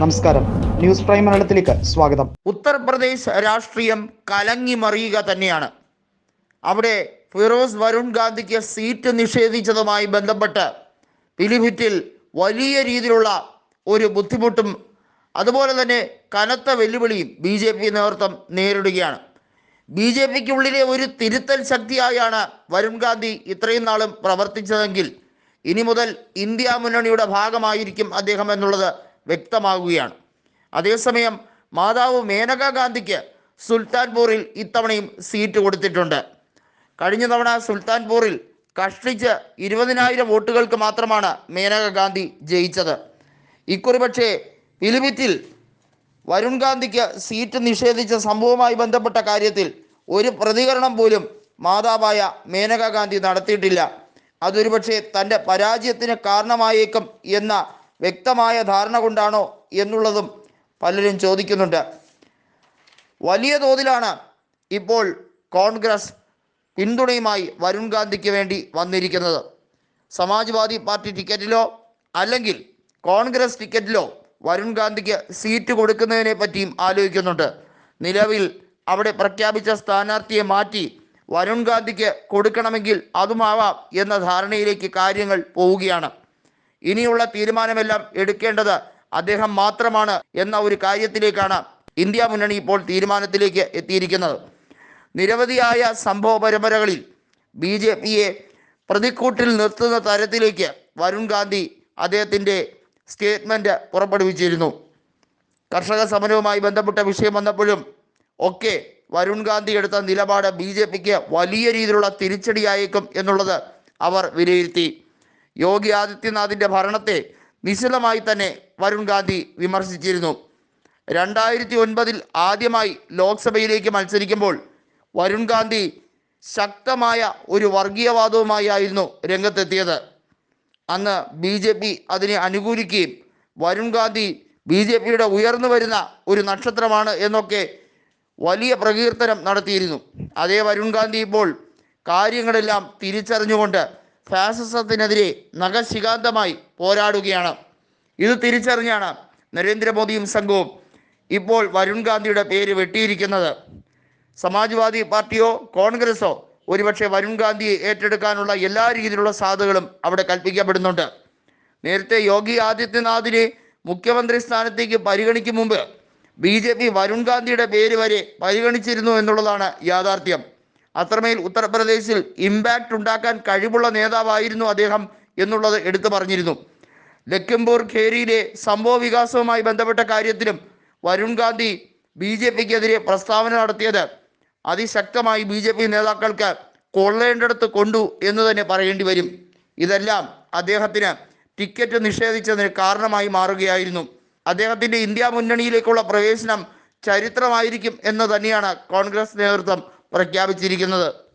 നമസ്കാരം. News prime മലയാളത്തിലേക്ക് സ്വാഗതം. ഉത്തർപ്രദേശ് രാഷ്ട്രീയം കലങ്ങി മറിയുക തന്നെയാണ്. അവിടെ ഫിറോസ് വരുൺ ഗാന്ധിക്ക് സീറ്റ് നിഷേധിച്ചതുമായി ബന്ധപ്പെട്ട് പിലിഭിറ്റിൽ വലിയ രീതിയിലുള്ള ഒരു ബുദ്ധിമുട്ടും അതുപോലെ തന്നെ കനത്ത വെല്ലുവിളിയും ബി ജെ പി നേതൃത്വം നേരിടുകയാണ്. ബി ജെ പിക്കുള്ളിലെ ഒരു തിരുത്തൽ ശക്തിയായാണ് വരുൺ ഗാന്ധി ഇത്രയും നാളും പ്രവർത്തിച്ചതെങ്കിൽ ഇനി മുതൽ ഇന്ത്യ മുന്നണിയുടെ ഭാഗമായിരിക്കും അദ്ദേഹം എന്നുള്ളത് വ്യക്തമാകുകയാണ് അതേസമയം മാതാവ് മേനക ഗാന്ധിക്ക് സുൽത്താൻപൂറിൽ ഇത്തവണയും സീറ്റ് കൊടുത്തിട്ടുണ്ട്. കഴിഞ്ഞ തവണ സുൽത്താൻപൂറിൽ കഷ്ടിച്ച് ഇരുപതിനായിരം വോട്ടുകൾക്ക് മാത്രമാണ് മേനക ഗാന്ധി ജയിച്ചത്. ഇക്കുറി പക്ഷേ പിലിഭിറ്റിൽ വരുൺ ഗാന്ധിക്ക് സീറ്റ് നിഷേധിച്ച സംഭവവുമായി ബന്ധപ്പെട്ട കാര്യത്തിൽ ഒരു പ്രതികരണം പോലും മാതാവായ മേനക ഗാന്ധി നടത്തിയിട്ടില്ല. അതൊരു പക്ഷേ തന്റെ പരാജയത്തിന് കാരണമായേക്കും എന്ന വ്യക്തമായ ധാരണ കൊണ്ടാണോ എന്നുള്ളതും പലരും ചോദിക്കുന്നുണ്ട്. വലിയ തോതിലാണ് ഇപ്പോൾ കോൺഗ്രസ് പിന്തുണയുമായി വരുൺ ഗാന്ധിക്ക് വേണ്ടി വന്നിരിക്കുന്നത്. സമാജ്വാദി പാർട്ടി ടിക്കറ്റിലോ അല്ലെങ്കിൽ കോൺഗ്രസ് ടിക്കറ്റിലോ വരുൺ ഗാന്ധിക്ക് സീറ്റ് കൊടുക്കുന്നതിനെ പറ്റിയും ആലോചിക്കുന്നുണ്ട്. നിലവിൽ അവിടെ പ്രഖ്യാപിച്ച സ്ഥാനാർത്ഥിയെ മാറ്റി വരുൺ ഗാന്ധിക്ക് കൊടുക്കണമെങ്കിൽ അതുമാവാം എന്ന ധാരണയിലേക്ക് കാര്യങ്ങൾ പോവുകയാണ്. ഇനിയുള്ള തീരുമാനമെല്ലാം എടുക്കേണ്ടത് അദ്ദേഹം മാത്രമാണ് എന്ന ഒരു കാര്യത്തിലേക്കാണ് ഇന്ത്യ മുന്നണി ഇപ്പോൾ തീരുമാനത്തിലേക്ക് എത്തിയിരിക്കുന്നത്. നിരവധിയായ സംഭവ പരമ്പരകളിൽ ബി ജെ പിയെ പ്രതിക്കൂട്ടിൽ നിർത്തുന്ന തരത്തിലേക്ക് വരുൺ ഗാന്ധി അദ്ദേഹത്തിന്റെ സ്റ്റേറ്റ്മെന്റ് പുറപ്പെടുവിച്ചിരുന്നു. കർഷക സമരവുമായി ബന്ധപ്പെട്ട വിഷയം വന്നപ്പോഴും ഒക്കെ വരുൺ ഗാന്ധി എടുത്ത നിലപാട് ബി ജെ പിക്ക് വലിയ രീതിയിലുള്ള തിരിച്ചടിയായേക്കും എന്നുള്ളത് അവർ വിലയിരുത്തി. യോഗി ആദിത്യനാഥിന്റെ ഭരണത്തെ നിശ്ചലമായി തന്നെ വരുൺ ഗാന്ധി വിമർശിച്ചിരുന്നു. രണ്ടായിരത്തി ഒൻപതിൽ ആദ്യമായി ലോക്സഭയിലേക്ക് മത്സരിക്കുമ്പോൾ വരുൺ ഗാന്ധി ശക്തമായ ഒരു വർഗീയവാദവുമായി ആയിരുന്നു രംഗത്തെത്തിയത്. അന്ന് ബി ജെ പി അതിനെ അനുകൂലിക്കുകയും വരുൺ ഗാന്ധി ബി ജെ പിയുടെ ഉയർന്നു വരുന്ന ഒരു നക്ഷത്രമാണ് എന്നൊക്കെ വലിയ പ്രകീർത്തനം നടത്തിയിരുന്നു. അതേ വരുൺ ഗാന്ധി ഇപ്പോൾ കാര്യങ്ങളെല്ലാം തിരിച്ചറിഞ്ഞുകൊണ്ട് ഫാസിസത്തിനെതിരെ നഖശികാന്തമായി പോരാടുകയാണ്. ഇത് തിരിച്ചറിഞ്ഞാണ് നരേന്ദ്രമോദിയും സംഘവും ഇപ്പോൾ വരുൺ ഗാന്ധിയുടെ പേര് വെട്ടിയിരിക്കുന്നത്. സമാജ്വാദി പാർട്ടിയോ കോൺഗ്രസോ ഒരുപക്ഷെ വരുൺ ഗാന്ധിയെ ഏറ്റെടുക്കാനുള്ള എല്ലാ രീതിയിലുള്ള സാധ്യതകളും അവിടെ കൽപ്പിക്കപ്പെടുന്നുണ്ട്. നേരത്തെ യോഗി ആദിത്യനാഥിനെ മുഖ്യമന്ത്രി സ്ഥാനത്തേക്ക് പരിഗണിക്കും മുമ്പ് ബി ജെ പി വരുൺ ഗാന്ധിയുടെ പേര് വരെ പരിഗണിച്ചിരുന്നു എന്നുള്ളതാണ് യാഥാർത്ഥ്യം. അത്രമേൽ ഉത്തർപ്രദേശിൽ ഇമ്പാക്റ്റ് ഉണ്ടാക്കാൻ കഴിവുള്ള നേതാവായിരുന്നു അദ്ദേഹം എന്നുള്ളത് എടുത്തു പറഞ്ഞിരുന്നു. ലഖിംപൂർ ഖേരിയിലെ സംഭവ വികാസവുമായി ബന്ധപ്പെട്ട കാര്യത്തിലും വരുൺ ഗാന്ധി ബി ജെ പിക്കെതിരെ പ്രസ്താവന നടത്തിയത് അതിശക്തമായി ബി ജെ പി നേതാക്കൾക്ക് കൊള്ളേണ്ടടുത്ത് കൊണ്ടു എന്ന് തന്നെ പറയേണ്ടി വരും. ഇതെല്ലാം അദ്ദേഹത്തിന് ടിക്കറ്റ് നിഷേധിച്ചതിന് കാരണമായി മാറുകയായിരുന്നു. അദ്ദേഹത്തിന്റെ ഇന്ത്യ മുന്നണിയിലേക്കുള്ള പ്രവേശനം ചരിത്രമായിരിക്കും എന്ന് തന്നെയാണ് കോൺഗ്രസ് നേതൃത്വം പ്രഖ്യാപിച്ചിരിക്കുന്നത്.